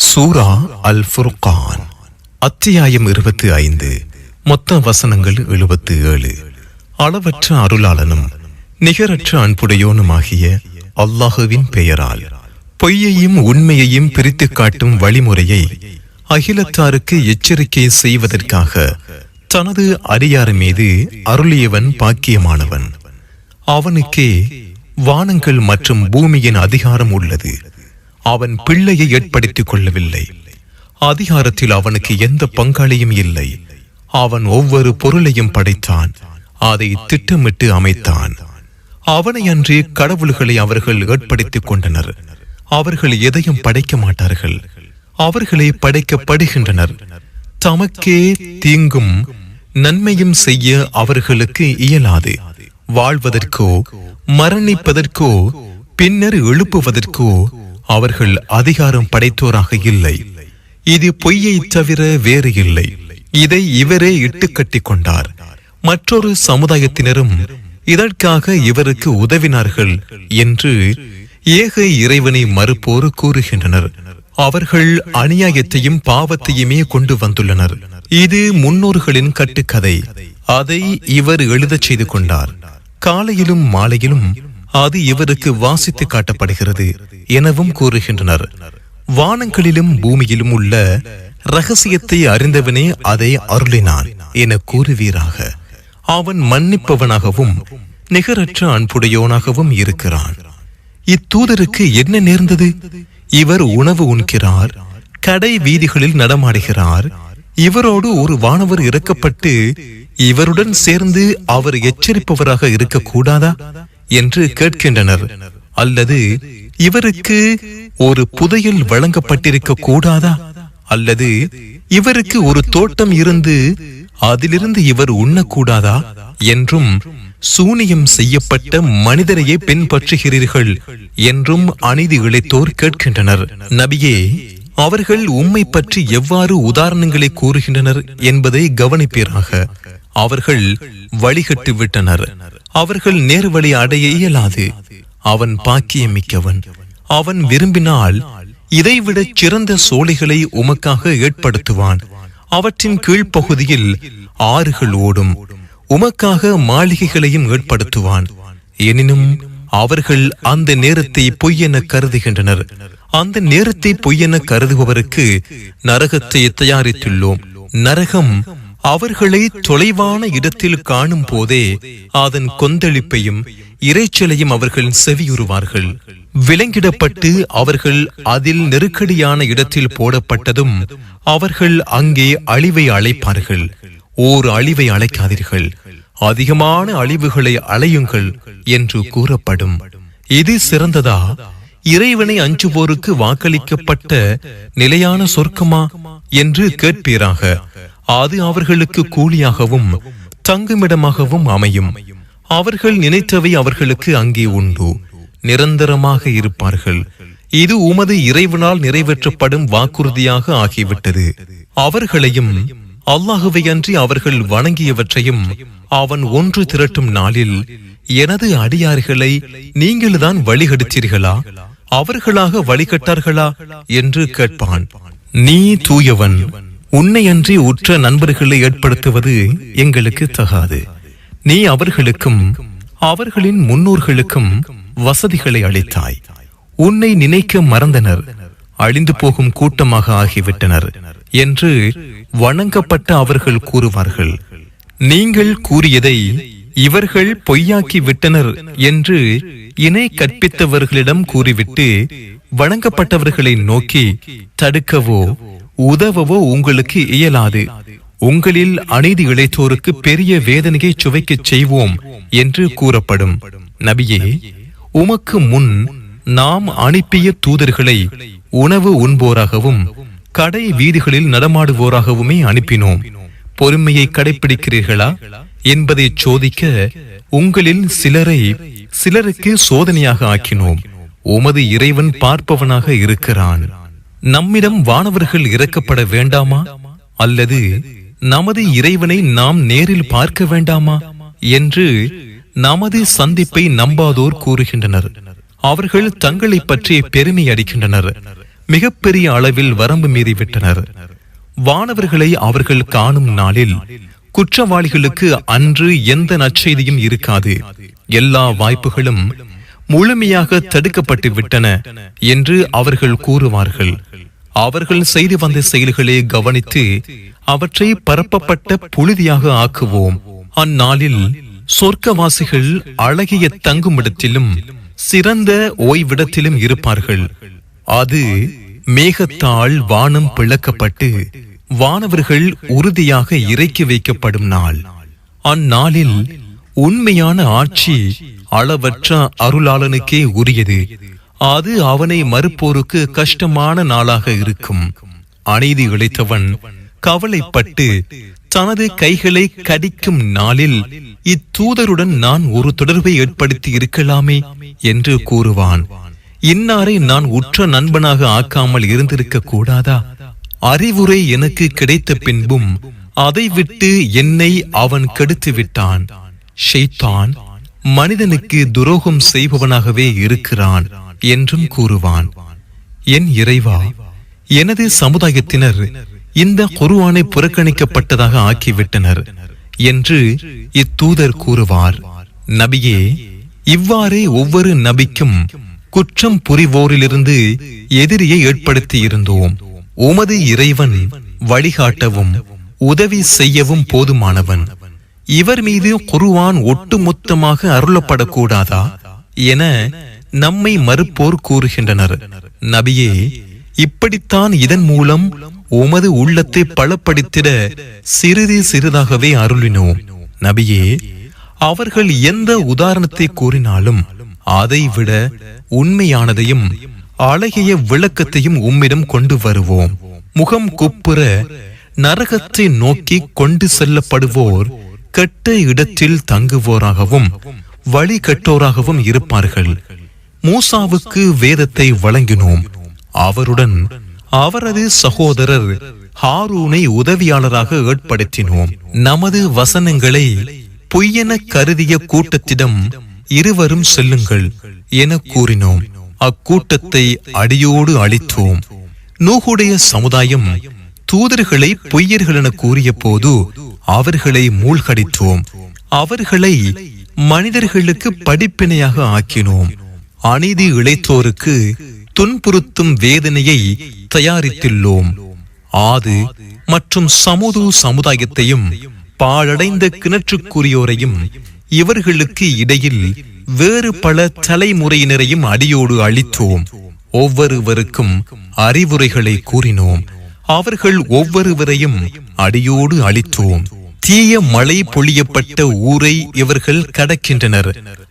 சூரா அல் ஃபுர்கான் அத்தியாயம் இருபத்தி ஐந்து மொத்த வசனங்கள் எழுபத்தி ஏழு அளவற்ற அருளாளனும் நிகரற்ற அன்புடையோனுமாகிய அல்லாஹுவின் பெயரால் பொய்யையும் உண்மையையும் பிரித்து காட்டும் வழிமுறையை அகிலத்தாருக்கு எச்சரிக்கை செய்வதற்காக தனது அரியார் மீது அருளியவன் பாக்கியமானவன். அவனுக்கே வானங்கள் மற்றும் பூமியின் அதிகாரம் உள்ளது. அவன் பிள்ளையை ஏற்படுத்திக் கொள்ளவில்லை அதிகாரத்தில் அவனுக்கு எந்த பங்காளியும் இல்லை. அவன் ஒவ்வொரு பொருளையும் படைத்தான். அதை திட்டமிட்டு அமைத்தான். அவனை அன்றி கடவுள்களை அவர்கள் ஏற்படுத்திக் கொண்டனர். அவர்கள் எதையும் படைக்க மாட்டார்கள். அவர்களே படைக்கப்படுகின்றனர். தமக்கே தீங்கும் நன்மையும் செய்ய அவர்களுக்கு இயலாது. வாழ்வதற்கோ மரணிப்பதற்கோ பின்னர் எழுப்புவதற்கோ அவர்கள் அதிகாரம் படைத்தோராக இல்லை. இது பொய்யை தவிர வேறு இல்லை. இதை இவரே இட்டுக்கட்டிக் கொண்டார் மற்றொரு சமுதாயத்தினரும் இதற்காக இவருக்கு உதவினார்கள் என்று ஏக இறைவனை மறுப்போர் கூறுகின்றனர். அவர்கள் அநியாயத்தையும் பாவத்தையுமே கொண்டு வந்துள்ளனர். இது முன்னோர்களின் கட்டுக்கதை. அதை இவர் எழுதச் செய்து கொண்டார். காலையிலும் மாலையிலும் அது இவருக்கு வாசித்து காட்டப்படுகிறது எனவும் கூறுகின்றனர். வானங்களிலும் பூமியிலும் உள்ள ரகசியத்தை அறிந்தவனே அதை அருளினான் என கூறுவீராக. அவன் மன்னிப்பவனாகவும் நிகரற்ற அன்புடையோனாகவும் இருக்கிறான். இத்தூதருக்கு என்ன நேர்ந்தது? இவர் உணவு உண்கிறார் கடை வீதிகளில் நடமாடுகிறார் இவரோடு ஒரு வானவர் இறக்கப்பட்டு இவருடன் சேர்ந்து அவர் எச்சரிப்பவராக இருக்கக்கூடாதா? என்று கேட்கின்றனர். அல்லது இவருக்கு ஒரு புதையல் வழங்கப்பட்டிருக்க கூடாதா? அல்லது இவருக்கு ஒரு தோட்டம் இருந்து அதிலிருந்து இவர் உண்ணக்கூடாதா? என்றும் சூனியம் செய்யப்பட்ட மனிதரையே பின்பற்றுகிறீர்கள் என்றும் அநீதி இழைத்தோர் கேட்கின்றனர். நபியே அவர்கள் உம்மை பற்றி எவ்வாறு உதாரணங்களை கூறுகின்றனர் என்பதை கவனிப்பீராக. அவர்கள் வழிகட்டு விட்டனர். அவர்கள் நேர்வழி அடைய இயலாது. அவன் பாக்கியமிக்கவன். அவன் விரும்பினால் இதைவிட சிறந்த சோலைகளை உமக்காக ஏற்படுத்துவான். அவற்றின் கீழ்ப்பகுதியில் ஆறுகள் ஓடும். உமக்காக மாளிகைகளையும் ஏற்படுத்துவான். எனினும் அவர்கள் அந்த நேரத்தை பொய்யென கருதுகின்றனர். அந்த நேரத்தை பொய்யென கருதுபவருக்கு நரகத்தை தயாரித்துள்ளோம். நரகம் அவர்களை தொலைவான இடத்தில் காணும் போதே அதன் கொந்தளிப்பையும் இறைச்சலையும் அவர்கள் செவியுறுவார்கள். விலங்கிடப்பட்டு அவர்கள் அதில் நெருக்கடியான இடத்தில் போடப்பட்டதும் அவர்கள் அங்கே அழிவை அழைப்பார்கள். ஓர் அழிவை அழைக்காதீர்கள். அதிகமான அழிவுகளை அலையுங்கள் என்று கூறப்படும். இது சிறந்ததா? இறைவனை அஞ்சுவோருக்கு வாக்களிக்கப்பட்ட நிலையான சொர்க்கமா? என்று கேட்பீராக. அது அவர்களுக்கு கூலியாகவும் தங்குமிடமாகவும் அமையும். அவர்கள் நினைத்தவை அவர்களுக்கு அங்கே உண்டு. நிரந்தரமாக இருப்பார்கள். இது உமது இறைவனால் நிறைவேற்றப்படும் வாக்குறுதியாக ஆகிவிட்டது. அவர்களையும் அல்லாஹுவை அன்றி அவர்கள் வணங்கியவற்றையும் அவன் ஒன்று திரட்டும் நாளில் எனது அடியார்களை நீங்கள்தான் வழிகெடுத்தீர்களா? அவர்களாக வழிகட்டார்களா? என்று கேட்பான். நீ தூயவன். உன்னை அன்றி உற்ற நண்பர்களை ஏற்படுத்துவது எங்களுக்கு தகாது. நீ அவர்களுக்கும் அவர்களின் முன்னோர்களுக்கும் வசதிகளை அளித்தாய். உன்னை நினைக்க மறந்தனர் அழிந்து போகும் கூட்டமாக ஆகிவிட்டனர் என்று வணங்கப்பட்ட அவர்கள் கூறுவார்கள். நீங்கள் கூறியதை இவர்கள் பொய்யாக்கி விட்டனர் என்று இணை கற்பித்தவர்களிடம் கூறிவிட்டு வணங்கப்பட்டவர்களை நோக்கி தடுக்கவோ உதவவோ உங்களுக்கு இயலாது. உங்களில் அநீதி இழைத்தோருக்கு பெரிய வேதனையை சுவைக்கச் செய்வோம் என்று கூறப்படும். நபியே உமக்கு முன் நாம் அனுப்பிய தூதர்களை உணவு உண்போராகவும் கடை வீதிகளில் நடமாடுவோராகவுமே அனுப்பினோம். பொறுமையை கடைபிடிக்கிறீர்களா என்பதை சோதிக்க உங்களில் சிலரை சிலருக்கு சோதனையாக ஆக்கினோம். உமது இறைவன் பார்ப்பவனாக இருக்கிறான். நம்மிடம் வானவர்கள் இறக்கப்பட வேண்டாமா? அல்லது நமது இறைவனை நாம் நேரில் பார்க்க வேண்டாமா? என்று நமது சந்திப்பை நம்பாதோர் கூறுகின்றனர். அவர்கள் தங்களை பற்றி பெருமை அடிக்கின்றனர். மிகப்பெரிய அளவில் வரம்பு மீறிவிட்டனர் வானவர்களை அவர்கள் காணும் நாளில் குற்றவாளிகளுக்கு அன்று எந்த நற்செய்தியும் இருக்காது. எல்லா வாய்ப்புகளும் முழுமையாக தடுக்கப்பட்டு விட்டன என்று அவர்கள் கூறுவார்கள். அவர்கள் செய்து வந்த செயல்களை கவனித்து அவற்றை பரப்பப்பட்ட புழுதியாக ஆக்குவோம். அந்நாளில் சொர்க்கவாசிகள் அழகிய தங்குமிடத்திலும் சிறந்த ஓய்விடத்திலும் இருப்பார்கள். அது மேகத்தால் வானம் பிளக்கப்பட்டு வானவர்கள் உறுதியாக இறக்கி வைக்கப்படும் நாள். அந்நாளில் உண்மையான ஆட்சி அளவற்ற அருளாளனுக்கே உரியது. அது அவனை மறுப்போருக்கு கஷ்டமான நாளாக இருக்கும். அநீதி இழைத்தவன் கவலைப்பட்டு தனது கைகளை கடிக்கும் நாளில் இத்தூதருடன் நான் ஒரு தொடர்பை ஏற்படுத்தி இருக்கலாமே என்று கூறுவான். இன்னாரை நான் உற்ற நண்பனாக ஆக்காமல் இருந்திருக்க கூடாதா? அறிவுரை எனக்கு கிடைத்த பின்பும் அதை விட்டு என்னை அவன் கெடுத்து விட்டான். ஷெய்தான் மனிதனுக்கு துரோகம் செய்பவனாகவே இருக்கிறான் என்றும் கூறுவான். என் இறைவா எனது சமுதாயத்தினர் இந்த குருவானை புறக்கணிக்கப்பட்டதாக ஆக்கிவிட்டனர் என்று இத்தூதர் கூறுவார். நபியே இவ்வாறே ஒவ்வொரு நபிக்கும் குற்றம் புரிவோரிலிருந்து எதிரியை ஏற்படுத்தி இருந்தோம் உமது இறைவன் வழிகாட்டவும் உதவி செய்யவும் போதுமானவன். இவர் மீது குருவான் ஒட்டுமொத்தமாக அருளப்படக்கூடாதா? என நம்மை மறுப்போர் கூறுகின்றனர். நபியே இப்படித்தான் இதன் மூலம் உமது உள்ளத்தை பலப்படுத்திட சிறிது சிறிதாகவே அருளினோம். நபியே அவர்கள் எந்த உதாரணத்தை கூறினாலும் அதை விட உண்மையானதையும் அழகிய விளக்கத்தையும் உம்மிடம் கொண்டு வருவோம். முகம் குப்புற நரகத்தை நோக்கி கொண்டு செல்லப்படுவோர் கெட்ட இடத்தில் தங்குவோராகவும் வழி கட்டோராகவும் இருப்பார்கள். மூசாவுக்கு வேதத்தை வழங்கினோம். அவருடன் அவரது சகோதரர் ஹாரூனை உதவியாளராக ஏற்படுத்தினோம். நமது வசனங்களை பொய்யென கருதிய கூட்டத்திடம் இருவரும் செல்லுங்கள் என கூறினோம். அக்கூட்டத்தை அடியோடு அழித்தோம். நூகுடைய சமுதாயம் தூதர்களை பொய்யர்கள் என கூறிய போது அவர்களை மூழ்கடித்தோம். அவர்களை மனிதர்களுக்கு படிப்பினையாக ஆக்கினோம். அநீதி இழைத்தோருக்கு துன்புறுத்தும் வேதனையை தயாரித்துள்ளோம். ஆது மற்றும் சமுது சமுதாயத்தையும் பாழடைந்த கிணற்றுக்குரியோரையும் இவர்களுக்கு இடையில் வேறு பல தலைமுறையினரையும் அடியோடு அளித்தோம் ஒவ்வொருவருக்கும் அறிவுரைகளை கூறினோம். அவர்கள் ஒவ்வொருவரையும் அடியோடு அழித்தோம். தீய மழை பொழியப்பட்ட ஊரை இவர்கள் கடக்கின்றனர்.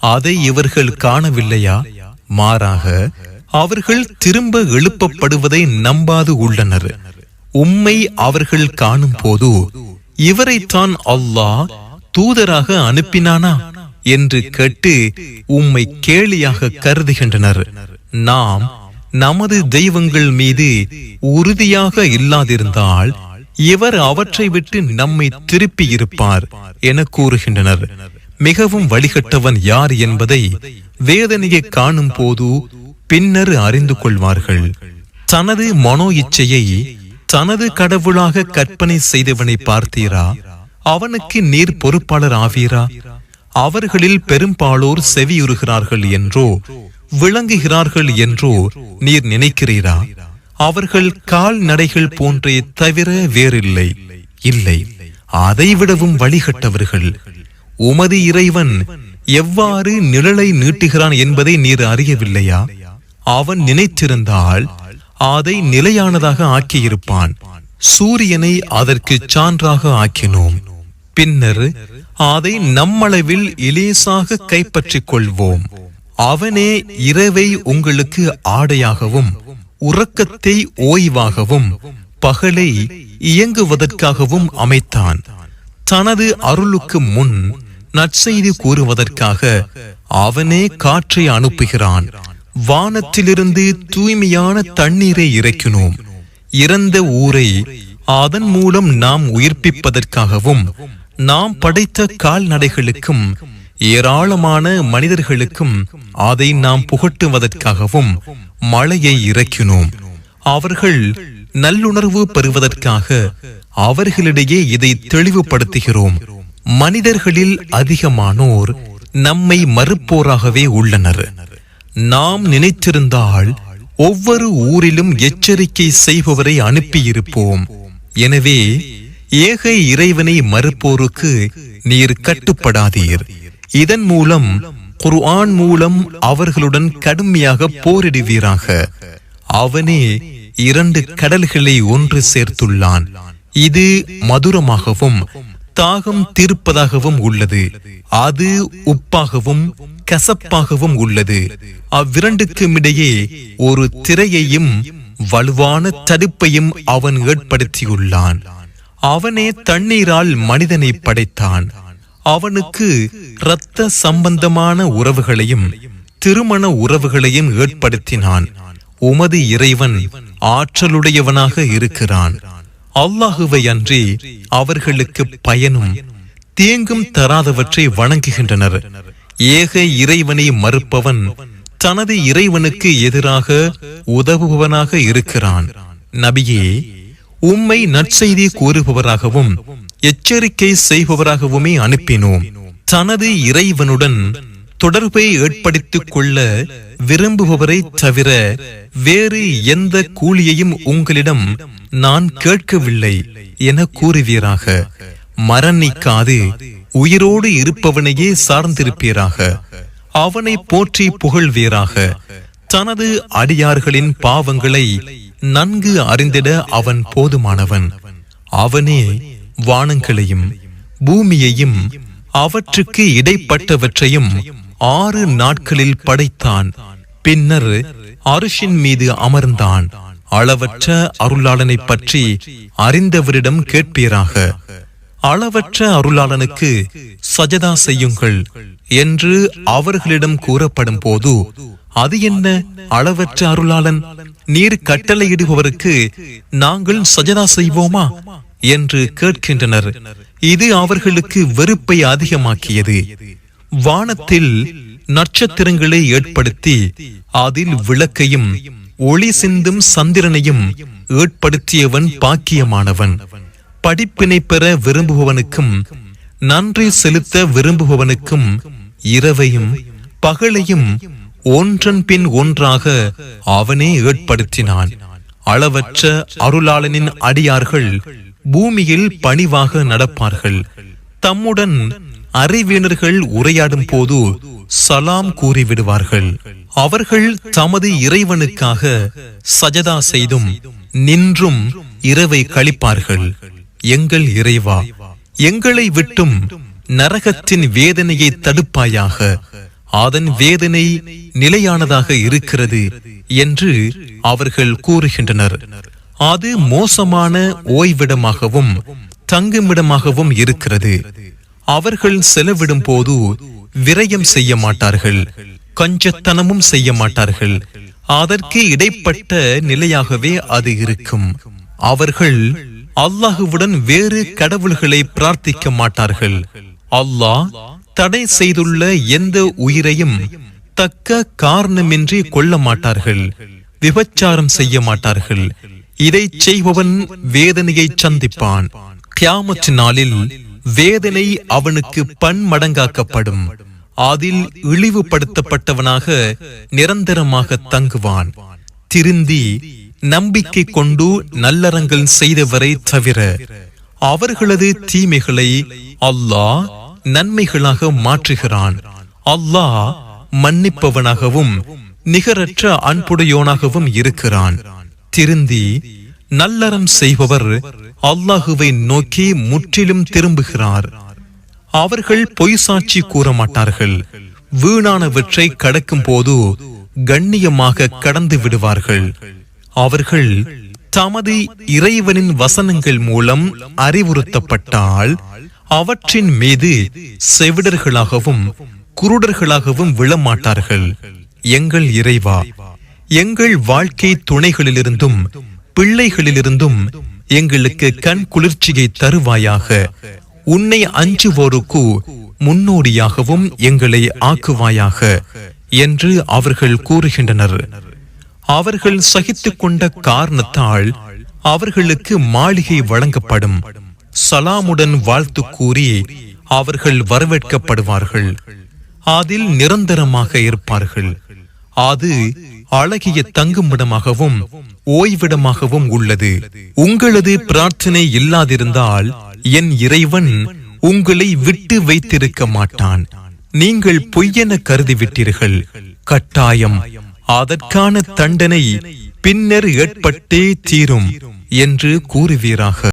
அதை இவர்கள் காணவில்லையா? மாறாக அவர்கள் திரும்ப எழுப்பப்படுவதை நம்பாது உள்ளனர். உம்மை அவர்கள் காணும் போது இவரைத்தான் அல்லாஹ் தூதராக அனுப்பினானா? என்று கேட்டு உம்மை கேலியாக கருதுகின்றனர். நாம் நமது தெய்வங்கள் மீது உறுதியாக இல்லாதிருந்தால் இவர் அவற்றை விட்டு நம்மை திருப்பி இருப்பார் என கூறுகின்றனர். மிகவும் வழிகட்டவன் யார் என்பதை வேதனையை காணும் போது பின்னர் அறிந்து கொள்வார்கள். தனது மனோ இச்சையை தனது கடவுளாக கற்பனை செய்தவனை பார்த்தீரா? அவனுக்கு நீர் பொறுப்பாளர் ஆவீரா? அவர்களில் பெரும்பாலோர் செவியுறுகிறார்கள் என்றோ விளங்குகிறார்கள் என்றோ நீர் நினைக்கிறீரா? அவர்கள் கால்நடைகள் போன்றே தவிர வேறில்லை. இல்லை. அதைவிடவும் வழிகட்டவர்கள். உமது இறைவன் எவ்வாறு நிழலை நீட்டுகிறான் என்பதை நீர் அறியவில்லையா? அவன் நினைத்திருந்தால் அதை நிலையானதாக ஆக்கியிருப்பான். சூரியனை அதற்கு சான்றாக ஆக்கினோம். பின்னர் அதை நம்மளவில் இலேசாக கைப்பற்றிக் கொள்வோம். அவனே இரவை உங்களுக்கு ஆடையாகவும் உறக்கத்தை ஓய்வாகவும் பகலை இயங்குவதற்காகவும் அமைத்தான். தனது அருளுக்கு முன் நற்செய்தி கூறுவதற்காக அவனே காற்றை அனுப்புகிறான். வானத்திலிருந்து தூய்மையான தண்ணீரை இறைக்கினோம் இறந்த ஊரை அதன் மூலம் நாம் உயிர்ப்பிப்பதற்காகவும் நாம் படைத்த கால்நடைகளுக்கும் ஏராளமான மனிதர்களுக்கும் அதை நாம் புகட்டுவதற்காகவும் மழையை இறக்கினோம். அவர்கள் நல்லுணர்வு பெறுவதற்காக அவர்களிடையே இதை தெளிவுபடுத்துகிறோம். மனிதர்களில் அதிகமானோர் நம்மை மறுப்போராகவே உள்ளனர். நாம் நினைத்திருந்தால் ஒவ்வொரு ஊரிலும் எச்சரிக்கை செய்பவரை அனுப்பியிருப்போம். எனவே ஏக இறைவனை மறுப்போருக்கு நீர் கட்டுப்படாதீர். இதன் மூலம் குர்ஆன் மூலம் அவர்களுடன் கடுமையாக போரிடுவீராக. அவனே இரண்டு கடல்களை ஒன்று சேர்த்துள்ளான். இது மதுரமாகவும் தாகம் தீர்ப்பதாகவும் உள்ளது. அது உப்பாகவும் கசப்பாகவும் உள்ளது. அவ்விரண்டுக்கும் இடையே ஒரு திரையையும் வலுவான தடுப்பையும் அவன் ஏற்படுத்தியுள்ளான். அவனே தண்ணீரால் மனிதனை படைத்தான். அவனுக்கு இரத்த சம்பந்தமான உறவுகளையும் திருமண உறவுகளையும் ஏற்படுத்தினான். உமது இறைவன் ஆற்றலுடையவனாக இருக்கிறான். அல்லாஹுவை அன்றி அவர்களுக்கு பயனும் தேங்கும் தராதவற்றை வணங்குகின்றனர். ஏக இறைவனை மறுப்பவன் தனது இறைவனுக்கு எதிராக உதவுபவனாக இருக்கிறான். நபியே உம்மை நற்செய்தி கூறுபவராகவும் எச்சரிக்கை செய்பவராகவுமே அனுப்பினோம். தனது இறைவனுடன் தொடர்பை ஏற்படுத்திக் கொள்ள விரும்புபவரை தவிர வேறு எந்த கூலியையும் உங்களிடம் நான் கேட்கவில்லை என கூறுவீராக. மரணிக்காது உயிரோடு இருப்பவனையே சார்ந்திருப்பீராக. அவனை போற்றி புகழ்வீராக. தனது அடியார்களின் பாவங்களை நன்கு அறிந்திட அவன் போதுமானவன். அவனே வானங்களையும் பூமியையும் அவற்றுக்கு இடைப்பட்டவற்றையும் ஆறு நாட்களில் படைத்தான். பின்னர் அருஷின் மீது அமர்ந்தான். அளவற்ற அருளாளனை பற்றி அறிந்தவரிடம் கேட்பீராக. அளவற்ற அருளாளனுக்கு சஜதா செய்யுங்கள் என்று அவர்களிடம் கூறப்படும் போது அது என்ன? அளவற்ற அருளாளன் நீர் கட்டளையிடுபவருக்கு நாங்கள் சஜதா செய்வோமா? என்று கேட்கின்றனர். இது அவர்களுக்கு வெறுப்பை அதிகமாக்கியது. வானத்தில் நட்சத்திரங்களை ஏற்படுத்தி அதில் விளக்கையும் ஒளி சிந்தும் சந்திரனையும் ஏற்படுத்தியவன் பாக்கியமானவன். படிப்பினை பெற விரும்புபவனுக்கும் நன்றி செலுத்த விரும்புபவனுக்கும் இரவையும் பகலையும் ஒன்றன் பின் ஒன்றாக அவனே ஏற்படுத்தினான். அளவற்ற அருளாளனின் அடியார்கள் பூமியில் பணிவாக நடப்பார்கள். தம்முடன் அறிவியனர்கள் உரையாடும் போது சலாம் கூறிவிடுவார்கள். அவர்கள் தமது இறைவனுக்காக சஜதா செய்தும் நின்றும் இரவை கழிப்பார்கள். எங்கள் இறைவா எங்களை விட்டும் நரகத்தின் வேதனையை தடுப்பாயாக. அதன் வேதனை நிலையானதாக இருக்கிறது என்று அவர்கள் கூறுகின்றனர். அது மோசமான ஓய்விடமாகவும் தங்குமிடமாகவும் இருக்கிறது. அவர்கள் செலவிடும் போது விரயம் செய்ய மாட்டார்கள் கஞ்சத்தனமும் செய்ய மாட்டார்கள். அதற்கு இடைப்பட்ட நிலையாகவே அது இருக்கும். அவர்கள் அல்லாஹுவுடன் வேறு கடவுள்களை பிரார்த்திக்க மாட்டார்கள். அல்லாஹ் தடை செய்துள்ள எந்த உயிரையும் தக்க காரணமின்றி கொள்ள மாட்டார்கள் விபச்சாரம் செய்ய மாட்டார்கள். இதை செய்பவன் வேதனையை சந்திப்பான். கியாமத் நாளில் வேதனை அவனுக்கு பன்மடங்காக்கப்படும். அதில் இழிவுபடுத்தப்பட்டவனாக நிரந்தரமாக தங்குவான். திருந்தி நம்பிக்கை கொண்டு நல்லறங்கள் செய்தவரை தவிர அவர்களது தீமைகளை அல்லாஹ் நன்மைகளாக மாற்றுகிறான். அல்லாஹ் மன்னிப்பவனாகவும் நிகரற்ற அன்புடையோனாகவும் இருக்கிறான். திருந்தி நல்லறம் செய்பவர் அல்லாஹுவை நோக்கி முற்றிலும் திரும்புகிறார். அவர்கள் பொய் சாட்சி கூற மாட்டார்கள் வீணானவற்றை கடக்கும் போது கண்ணியமாக கடந்து விடுவார்கள். அவர்கள் தமது இறைவனின் வசனங்கள் மூலம் அறிவுறுத்தப்பட்டால் அவற்றின் மீது செவிடர்களாகவும் குருடர்களாகவும் விழமாட்டார்கள். எங்கள் இறைவா எங்கள் வாழ்க்கை துணைகளிலிருந்தும் பிள்ளைகளிலிருந்தும் எங்களுக்கு கண் குளிர்ச்சியை தருவாயாக. உன்னை அஞ்சுவோருக்கு முன்னோடியாகவும் எங்களை ஆக்குவாயாக என்று அவர்கள் கூறுகின்றனர். அவர்கள் சகித்து கொண்ட காரணத்தால் அவர்களுக்கு மாளிகை வழங்கப்படும். சலாமுடன் வாழ்த்து கூறி அவர்கள் வரவேற்கப்படுவார்கள். அதில் நிரந்தரமாக இருப்பார்கள். அது அழகிய தங்குமிடமாகவும் ஓய்விடமாகவும் உள்ளது. உங்களது பிரார்த்தனை இல்லாதிருந்தால் என் இறைவன் உங்களை விட்டு வைத்திருக்க மாட்டான். நீங்கள் பொய்யென கருதிவிட்டீர்கள். கட்டாயம் அதற்கான தண்டனை பின்னர் ஏற்பட்டே தீரும் என்று கூறுவீராக.